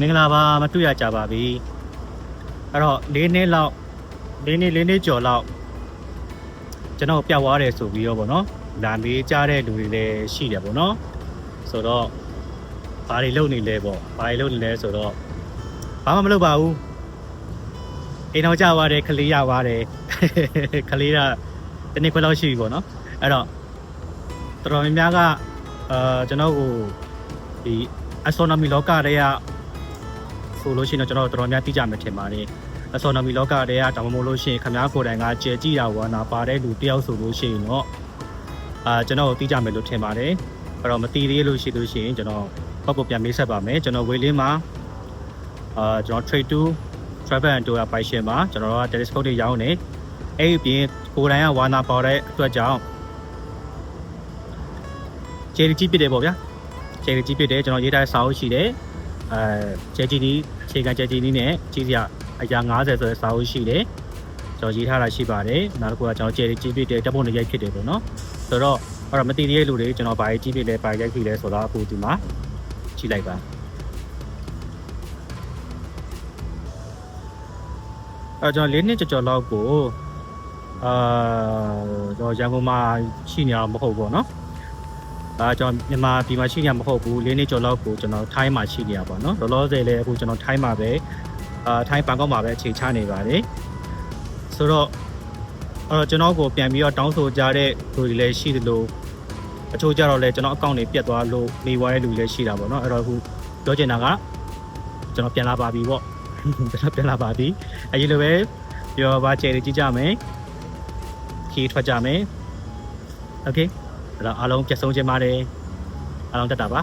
မင်္ဂလာပါမတွေ့ရကြပါပြီအဲ့တော့၄နှစ်လောက်၄နှစ်၄နှစ်ကျော်လောက်ကျွန်တော်ပြတ်သွားတယ်ဆိုပြီးတော့ဗောနော်လာမေးကြတဲ့လူတွေလည်းရှိတယ်ဗောနော်ဆိုတော့ဘာတွေလုပ်နေလဲဗောဘာတွေလုပ်နေလဲဆိုတော့ဘာမှမလုပ်ပါဘူးအိမ်တော်ကြသွားတယ်ခလေးရသွားတယ်ခလေးကတနေ့ခွဲလောက်ရှိပြီဗောနော်အဲ့တော့တော်တော်များများကအာကျွန်တော်ကိုဒီ astronomy လောကတွေက ဆိုလို့ရှိရင်တော့ကျွန်တော်တော်တော်များသိကြမယ်ထင်ပါတယ် astronomy လောကတွေကတောင်းမလို့ရှိရင်ခင်ဗျားကိုယ်တိုင်ကကြဲကြည့်တာဝါနာပါတဲ့လူတယောက်ဆိုလို့ရှိရင်တော့အာကျွန်တော်သိကြမယ်လို့ထင်ပါတယ်အဲ့တော့မသိသေးလို့ရှိလို့ရှိရင်ကျွန်တော်ပောက်ပောက်ပြန်မေးဆက်ပါမယ်ကျွန်တော်ဝေလင်းမှာအာကျွန်တော် trade to travel and tour ပိုင်ရှင်မှာကျွန်တော်တို့က telescope တွေရောင်းနေအဲ့ဒီအပြင်ကိုယ်တိုင်ကဝါနာပါတဲ့အတွက်ကြောင့်ကျေးကြီးပြစ်တယ်ပေါ့ဗျာခြေကြီးပြစ်တယ်ကျွန်တော်ရေးထားတဲ့စာအုပ်ရှိတယ် အဲခြေကြီးဒီခြေကခြေကြီးနီးနဲ့ကြီးစရာအရာ90ဆိုတဲ့စာအုပ်ရှိတယ်ကျွန်တော်ရေးထားတာရှိပါတယ်နောက်တစ်ခုကကျွန်တော်ခြေကြီးပြစ်တယ်တပ်ဖို့နေရိုက်ဖြစ်တယ်ပေါ့နော်ဆိုတော့အဲ့တော့မတည်သေးတဲ့လူတွေကျွန်တော်ဘာကြီးပြစ်လဲဘာရိုက်ဖြစ်လဲဆိုတော့အခုဒီမှာကြည့်လိုက်ပါအဲကျွန်တော်၄နှစ်ကျော်ကျော်လောက်ကိုအာကျွန်တော်ရန်ကုန်မှာရှိနေတာမဟုတ်ဘူးပေါ့နော် ဒါကျွန်တော်မြန်မာပြည်မှာရှိနေမှာမဟုတ်ဘူး၄နှစ်ကျော်လောက်ကိုကျွန်တော်ထိုင်းမှာရှိနေတာပေါ့နော်လောလောဆယ်လည်းအခုကျွန်တော်ထိုင်းမှာပဲအာထိုင်းဘန်ကောက်မှာပဲအခြေချနေပါတယ်ဆိုတော့အဲ့တော့ကျွန်တော်ကိုပြန်ပြီးတော့တောင်းဆိုကြတဲ့လူတွေလည်းရှိသလိုအချို့ကြတော့လည်းကျွန်တော်အကောင့်တွေပြတ်သွားလို့နေသွားတဲ့လူတွေလည်းရှိတာပေါ့နော်အဲ့တော့အခုပြောချင်တာကကျွန်တော်ပြန်လာပါပြီပေါ့ကျွန်တော်ပြန်လာပါပြီအရင်လိုပဲပြောပါချယ်ကြည့်ကြမယ်ခီးထွက်ကြမယ်โဒါတော့အားလုံးပြည့်စုံခြင်းပါတယ်အားလုံးတက်တာပါ